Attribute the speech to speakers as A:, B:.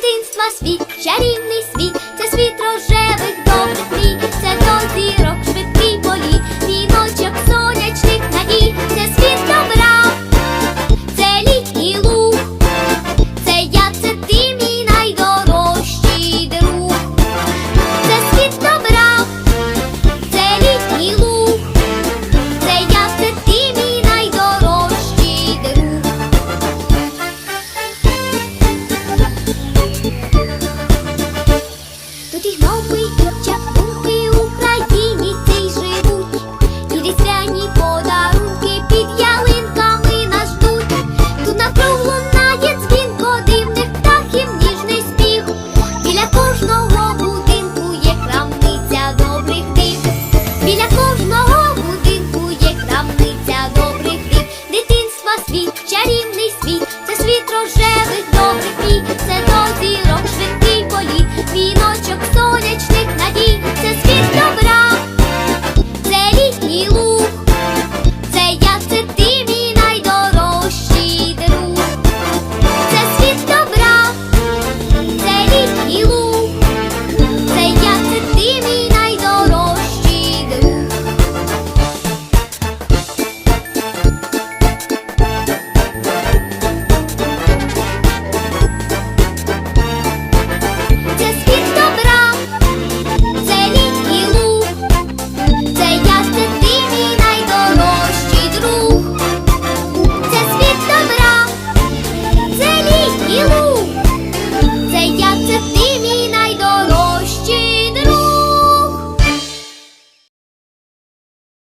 A: дитинства світ, чарівний світ, це світ роже.